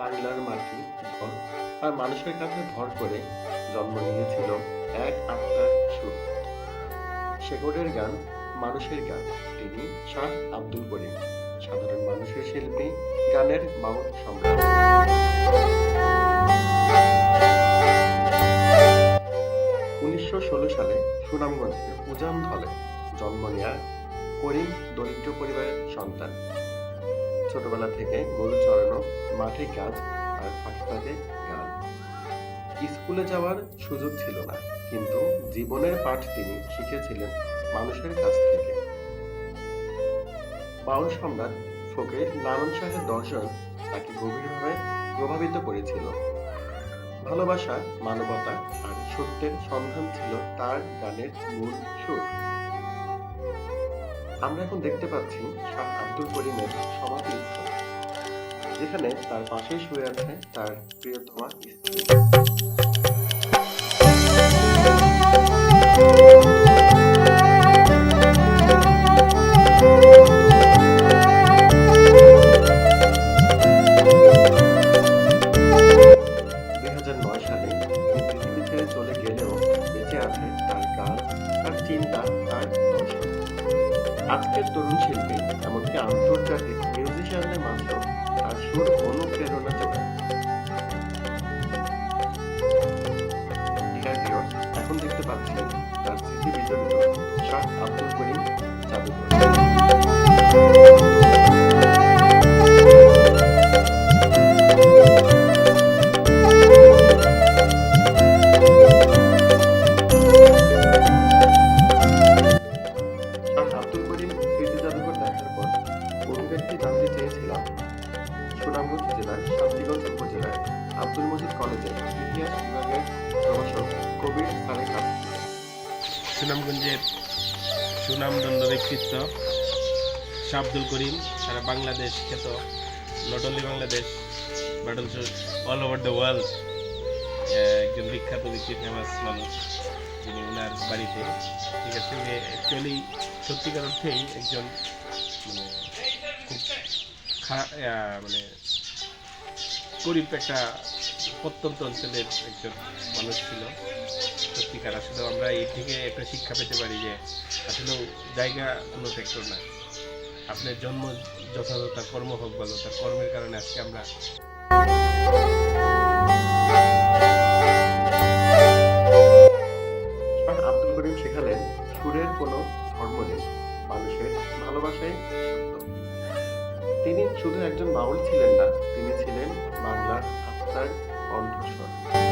বাংলার মাটি জল আর মানুষের কাছে ভর করে জন্ম নিয়েছিল এক আত্মার সুর। শেকড়ের গান মানুষের গান, তিনি শাহ আব্দুল করিম। সাধারণ মানুষের শিল্পী, গানের বাউল সম্রাট। উনিশশো ষোলো সালে সুনামগঞ্জের উজান ধলে জন্ম নেয়া করিম দরিদ্র পরিবারের সন্তান। ছোটবেলা থেকে গরু চড়ানো, মাঠে কাজ আর ফাঁকে ফাঁকে গান। স্কুলে যাওয়ার সুযোগ ছিল না, কিন্তু জীবনের পাঠ তিনি শিখেছিলেন মানুষের কাছ থেকে। বাউল সম্রাট ফকির লালন শাহের দর্শন তাকে গভীরভাবে প্রভাবিত করেছিল। ভালোবাসা, মানবতা আর সত্যের সন্ধান ছিল তার গানের মূল সুর। আমরা এখন দেখতে পাচ্ছি শাহ আব্দুল করিমের সমাধি যেখানে তার পাশেই শুয়ে আছে তার প্রিয়তমা স্ত্রী। আজকের তরুণ শিল্পী এমনকি আন্তর্জাতিক মিউজিশিয়ানদের মাঝেও তার সুর অনুপ্রেরণা যোগায়। এখন দেখতে পাচ্ছি তার স্মৃতি বিজড়িত শাহ আব্দুল করিম জাদুঘর। জানতে চেয়েছিলাম সুনামগঞ্জ জেলার শান্তিগঞ্জ উপজেলার আব্দুল মজিদ কলেজের ইতিহাস বিভাগের প্রভাষক কবির থেকে। সুনামগঞ্জের সুনামদণ্ড ব্যক্তিত্ব শাহ করিম সারা বাংলাদেশ খ্যাত not only Bangladesh but also all over the world একজন বিখ্যাত ব্যক্তি ফেমাস মানুষ যিনি ওনার বাড়িতে ঠিক আছে যে অ্যাকচুয়ালি সত্যিকার অর্থেই একজন মানে মানে গরিব একটা প্রত্যন্ত অঞ্চলের একজন মানুষ ছিল, সত্যিকার। আসলে আমরা এই থেকে একটা শিক্ষা পেতে পারি যে আসলে জায়গা কোনো ফ্যাক্টর না। আপনার জন্ম যথাযথ, কর্ম হোক ভালো, তার কর্মের কারণে আজকে আমরা আব্দুল সুরের কোনো ধর্ম নেই, মানুষের ভালোবাসাই সত্য। তিনি শুধু একজন বাউল ছিলেন না তিনি ছিলেন বাংলার আত্মার কণ্ঠস্বর।